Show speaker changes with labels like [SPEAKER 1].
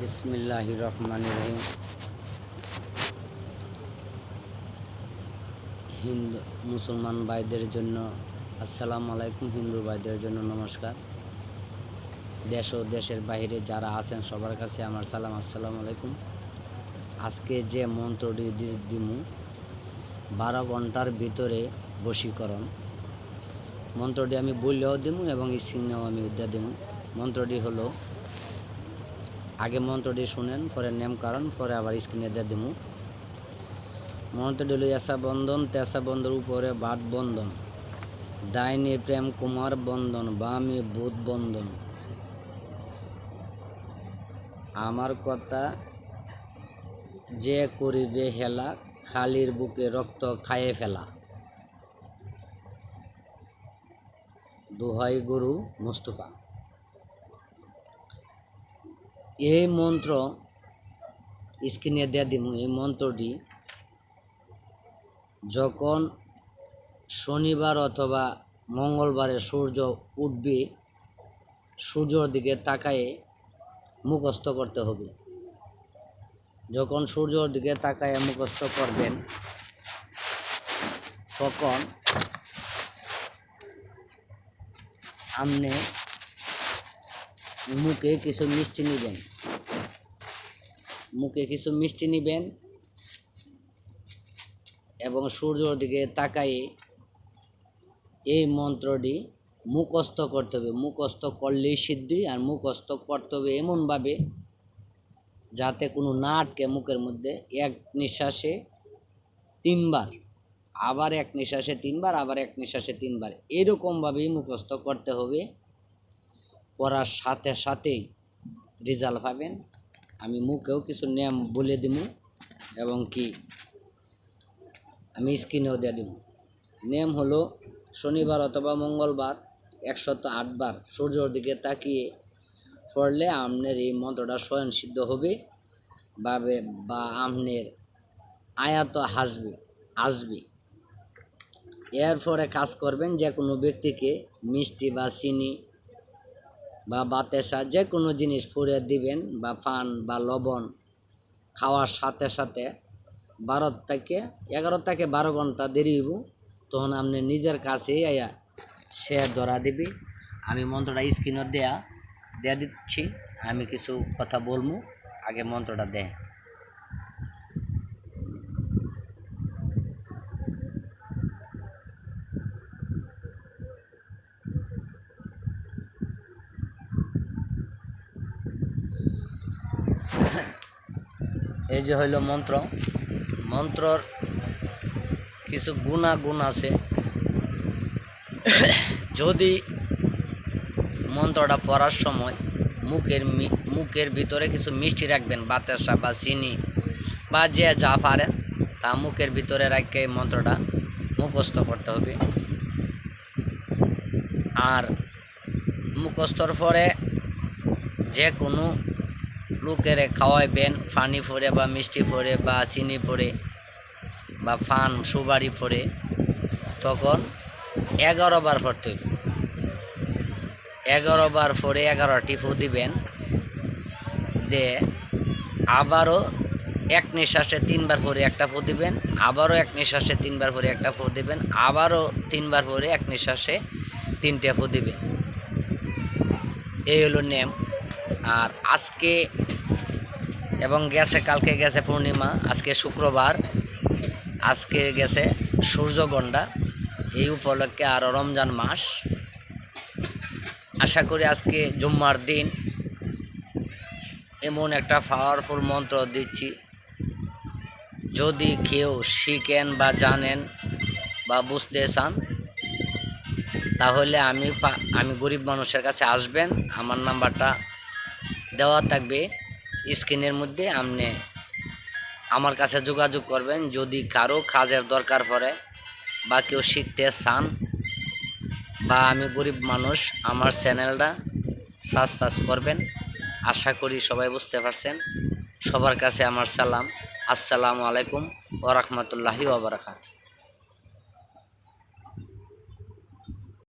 [SPEAKER 1] বিসমিল্লাহ রহিম হিন্দু, মুসলমান ভাইদের জন্য, আসসালামু আলাইকুম হিন্দু ভাইদের জন্য নমস্কার। দেশ ও দেশের বাইরে যারা আছেন সবার কাছে আমার সালাম, আসসালামু আলাইকুম। আজকে যে মন্ত্রটি দিমু, বারো ঘণ্টার ভিতরে বশীকরণ। মন্ত্রটি আমি বললেও দিমু এবং স্ক্রিনেও আমি উদ্যা দিমু মন্ত্রটি হলো, আগে মন্ত্রটি শুনেন, পরে নেম কারণ, পরে আবার স্ক্রিনে দিয়ে দিমু মন্ত্রটি হলো, এসা বন্ধন, তেসা বন্ধন, উপরে বাট বন্ধন, ডাইনি প্রেম কুমার বন্ধন, বামে বুধ বন্ধন। আমার কথা যে করিবে হেলা, খালির বুকে রক্ত খায়ে ফেলা। দোহাই গুরু মুস্তফা। এই মন্ত্র স্ক্রিনে দিয়ে দিব এই মন্ত্রটি যখন শনিবার অথবা মঙ্গলবারে সূর্য উঠবে, সূর্যর দিকে তাকায়ে মুখস্থ করতে হবে। যখন সূর্যর দিকে তাকায় মুখস্থ করবেন, তখন আপনি মুখে কিছু মিষ্টি নেবেন। মুখে কিছু মিষ্টি নেবেন এবং সূর্যর দিকে তাকায়ে এই মন্ত্রটি মুখস্থ করতে হবে। মুখস্থ করলেই সিদ্ধি আর মুখস্থ করতে হবে এমনভাবে যাতে কোনো না আটকে মুখের মধ্যে এক নিঃশ্বাসে তিনবার আবার এক নিঃশ্বাসে তিনবার, আবার এক নিঃশ্বাসে তিনবার। এরকমভাবেই মুখস্থ করতে হবে। করার সাথে সাথেই রেজাল্ট পাবেন। আমি মুখেও কিছু নিয়ম বলে দিব এবং কি আমি স্ক্রিনেও দিয়ে দিব নিয়ম হলো, শনিবার অথবা মঙ্গলবার একশত আটবার সূর্যর দিকে তাকিয়ে পড়লে আপনার এই মন্ত্রটা স্বয়ং সিদ্ধ হবে। বা বে- আপনার আয়াত হাসবে আসবে। এরপরে কাজ করবেন যে কোনো ব্যক্তিকে মিষ্টি বা চিনি বা বাতেসা যে কোনো জিনিস ফুরে দিবেন বা পান বা লবণ খাওয়ার সাথে সাথে বারো থেকে এগারো থেকে বারো ঘণ্টা দেরি হইব, তখন আপনি নিজের কাছে আয়া সে ধরা দিবি। আমি মন্ত্রটা স্ক্রিনত দেয়া দেয়া দিচ্ছি। আমি কিছু কথা বলব, আগে মন্ত্রটা দে এই যে হইল মন্ত্র। মন্ত্রর কিছু গুণাগুণ আছে। যদি মন্ত্রটা পড়ার সময় মুখের মুখের ভিতরে কিছু মিষ্টি রাখবেন, বাতাসা বা চিনি বা যে যা পারেন, তা মুখের ভিতরে রাখে মন্ত্রটা মুখস্থ করতে হবে। আর মুখস্থর পরে যে কোনো লোকের খাওয়াইবেন ফানি ফোরে বা মিষ্টি ফোরে বা চিনি পরে বা ফান সুবারি পরে তখন এগারো বার পড়তে হইবে এগারো বার পরে এগারোটি ফু দিবেন, দে আবারও এক নিঃশ্বাসে তিনবার পরে একটা ফু দিবেন, আবারও এক নিঃশ্বাসে তিনবার পরে একটা ফু দিবেন, আবারও তিনবার পরে এক নিঃশ্বাসে তিনটে ফু দিবেন। এই হলো নেম আর আজকে এবং গেছে, কালকে গেছে পূর্ণিমা, আজকে শুক্রবার, আজকে গেছে সূর্যগণ্ডা, এই উপলক্ষে আরও রমজান মাস। আশা করি আজকে জুম্মার দিন এমন একটা পাওয়ারফুল মন্ত্র দিচ্ছি। যদি কেউ শিখেন বা জানেন বা বুঝতে চান, তাহলে আমি আমি গরিব মানুষের কাছে আসবেন। আমার নাম্বারটা দেওয়া থাকবে স্ক্রিনের মধ্যে, আপনি আমার কাছে যোগাযোগ করবেন। যদি কারও কাজের দরকার পড়ে বা কেউ শিখতে চান বা আমি গরিব মানুষ, আমার চ্যানেলটা সাবস্ক্রাইব করবেন। আশা করি সবাই বুঝতে পারছেন। সবার কাছে আমার সালাম। আসসালামু আলাইকুম ওরহমতুল্লাহি ওবরাকাত